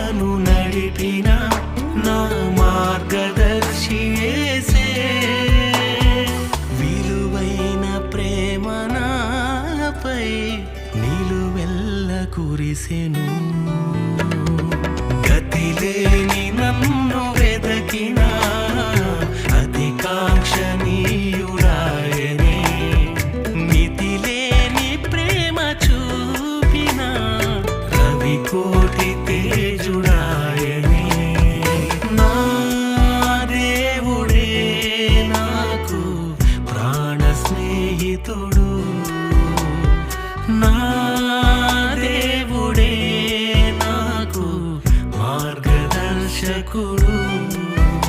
నను నడిపిన నా మార్గదర్శి విలువైన ప్రేమ నాపై నిలువెల్ల కురిసెను. గతిలేని నన్ను వెదకిన అధికాంక్ష స్నేహితుడు నా దేవుడే నాకు మార్గదర్శకుడు.